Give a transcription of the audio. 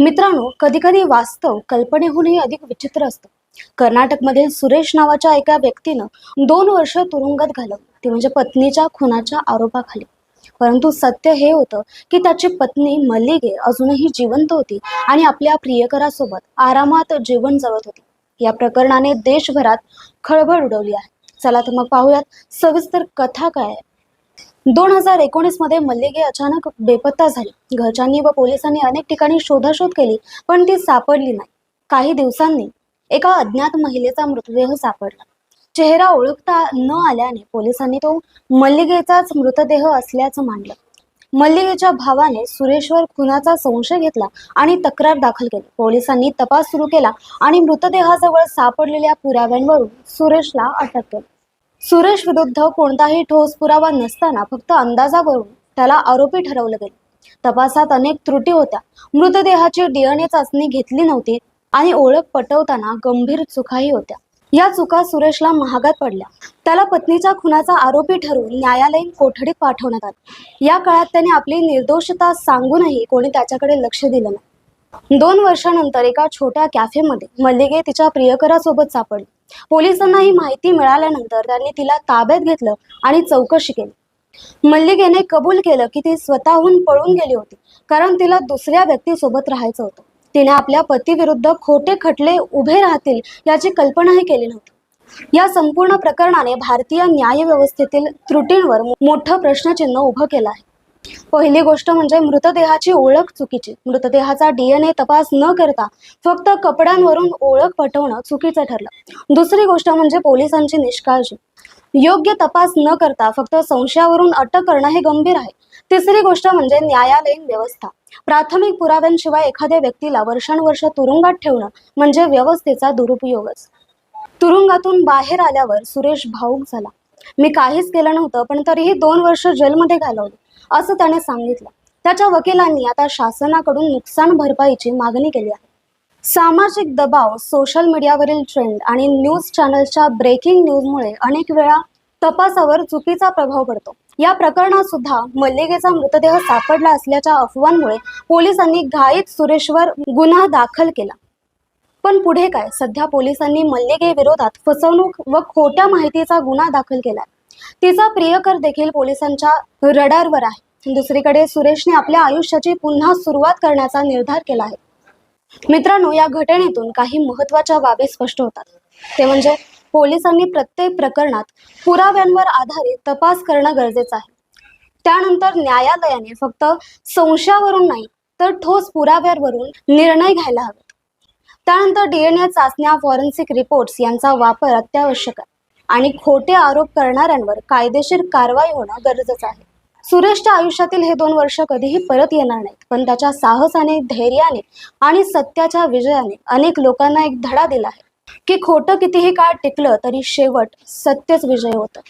मित्रांनो कधी कधी वास्तव कल्पनेहूनही अधिक विचित्र असतं. कर्नाटकमधील सुरेश नावाच्या एका व्यक्तीनं दोन वर्ष तुरुंगात घालवलं. ती म्हणजे पत्नीच्या खुनाच्या आरोपाखाली. परंतु सत्य हे होतं की त्याची पत्नी मल्लिगे अजूनही जिवंत होती आणि आपल्या प्रियकरासोबत आरामात जीवन जगत होती. या प्रकरणाने देशभरात खळबळ उडवली आहे. चला तर मग पाहूयात सविस्तर कथा काय आहे. दोन हजार एकोणीसमध्ये मल्लिगे अचानक बेपत्ता झाली. घरच्यांनी व पोलिसांनी अनेक ठिकाणी शोधाशोध केली पण ती सापडली नाही. काही दिवसांनी एका अज्ञात महिलेचा मृतदेह सापडला. चेहरा ओळखता न आल्याने पोलिसांनी तो मल्लिगेचाच मृतदेह असल्याचं मानलं. मल्लिगेच्या भावाने सुरेश्वर खुनाचा संशय घेतला आणि तक्रार दाखल केली. पोलिसांनी तपास सुरू केला आणि मृतदेहाजवळ सापडलेल्या पुराव्यांवरून सुरेशला अटक केली. सुरेश विरुद्ध कोणताही ठोस पुरावा नसताना फक्त अंदाजावरून त्याला आरोपी ठरवलं गेलं. तपासात अनेक त्रुटी होत्या. मृतदेहाची डीएनए चाचणी घेतली नव्हती आणि ओळख पटवताना गंभीर चुकाही होत्या. या चुका सुरेशला महागात पडल्या. त्याला पत्नीच्या खुनाचा आरोपी ठरवून न्यायालयीन कोठडीत पाठवण्यात आले. या काळात त्याने आपली निर्दोषता सांगूनही कोणी त्याच्याकडे लक्ष दिलं नाही. दोन वर्षानंतर एका छोट्या कॅफेमध्ये मल्लिके तिच्या प्रियकरासोबत सापडली. पोलिसांना ही माहिती मिळाल्यानंतर त्यांनी तिला ताब्यात घेतलं आणि चौकशी केली. मल्लिकेने कबूल केलं की ती स्वतःहून पळून गेली होती कारण तिला दुसऱ्या व्यक्तीसोबत राहायचं होतं. तिने आपल्या पतीविरुद्ध खोटे खटले उभे राहतील याची कल्पनाही केली नव्हती. या संपूर्ण प्रकरणाने भारतीय न्याय व्यवस्थेतील त्रुटींवर मोठं प्रश्नचिन्ह उभं केलं आहे. पहिली गोष्ट म्हणजे मृतदेहाची ओळख चुकीची. मृतदेहाचा डीएनए तपास न करता फक्त कपड्यांवरून ओळख पटवणं चुकीचं ठरलं. दुसरी गोष्ट म्हणजे पोलिसांची निष्काळजी. योग्य तपास न करता फक्त संशयावरून अटक करणं हे गंभीर आहे. तिसरी गोष्ट म्हणजे न्यायालयीन व्यवस्था. प्राथमिक पुराव्यांशिवाय एखाद्या व्यक्तीला वर्षानुवर्ष तुरुंगात ठेवणं म्हणजे व्यवस्थेचा दुरुपयोगच. तुरुंगातून बाहेर आल्यावर सुरेश भाऊक झाला. मी काहीच केलं नव्हतं पण तरीही दोन वर्ष जेलमध्ये घालवली. असं त्याने सांगितलं. त्याच्या वकिलांनी आता शासनाकडून नुकसान भरपाईची मागणी केली आहे. सामाजिक दबाव सोशल मीडियावरील ट्रेंड आणि न्यूज चॅनलच्या ब्रेकिंग न्यूजमुळे अनेक वेळा तपासावर चुकीचा प्रभाव पडतो. या प्रकरणात सुद्धा मल्लिकेचा मृतदेह सापडला असल्याच्या अफवांमुळे पोलिसांनी घाईत सुरेशवर गुन्हा दाखल केला. पण पुढे काय? सध्या पोलिसांनी मल्लिके विरोधात फसवणूक व खोट्या माहितीचा गुन्हा दाखल केला तिचा प्रियकर देखील पोलिसांच्या रडारवर आहे. दुसरीकडे सुरेशने आपल्या आयुष्याची पुन्हा सुरुवात करण्याचा निर्धार केला आहे. मित्रांनो या घटनेतून काही महत्त्वाच्या बाबी स्पष्ट होतात. ते म्हणजे पोलिसांनी प्रत्येक प्रकरणात पुराव्यांवर आधारित तपास करणं गरजेचं आहे. त्यानंतर न्यायालयाने फक्त संशयावरून नाही तर ठोस पुराव्यावरून निर्णय घ्यायला हवेत. त्यानंतर डीएनए चाचण्या फॉरेन्सिक रिपोर्ट्स यांचा वापर अत्यावश्यक आहे. आणि खोटे आरोप करणाऱ्यांवर कायदेशीर कारवाई होणं गरजेचं आहे. सुरेशच्या आयुष्यातील हे दोन वर्ष कधीही परत येणार नाहीत पण त्याच्या साहसाने धैर्याने आणि सत्याच्या विजयाने अनेक लोकांना एक धडा दिला आहे. की खोटं कितीही काळ टिकलं तरी शेवट सत्यच विजय होतं.